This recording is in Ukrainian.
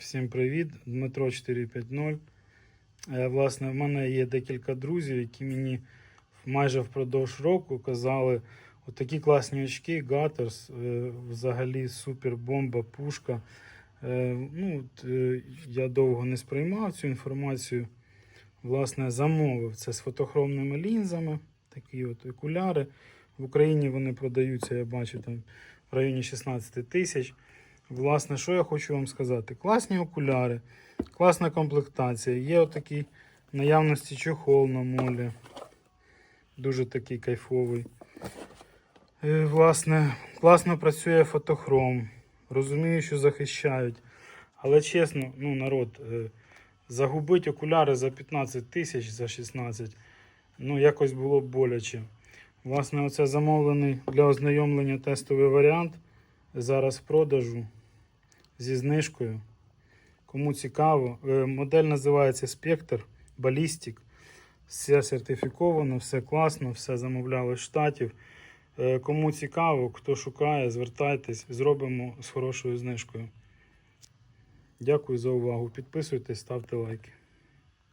Всім привіт, Дмитро 450. Е, Власне, в мене є декілька друзів, які мені майже впродовж року казали, отакі класні очки, Гаторс, е, взагалі супер бомба, пушка. Е, Ну, е, я довго не сприймав цю інформацію. Власне, замовив це з фотохромними лінзами, такі от окуляри. В Україні вони продаються, я бачу, там в районі 16 тисяч. Власне, що я хочу вам сказати? Класні окуляри, класна комплектація. Є отакий наявності чохол на молі. Дуже такий кайфовий. Е, Власне, класно працює фотохром. Розумію, що захищають. Але чесно, ну, народ, е, загубить окуляри за 15 тисяч, за 16, ну, якось було б боляче. Власне, оце замовлений для ознайомлення тестовий варіант. Зараз в продажу зі знижкою. Кому цікаво, Е, модель називається Спектр Балістик. Все сертифіковано, все класно, все замовляли з штатів. Е, Кому цікаво, хто шукає, звертайтесь, зробимо з хорошою знижкою. Дякую за увагу. Підписуйтесь, ставте лайки.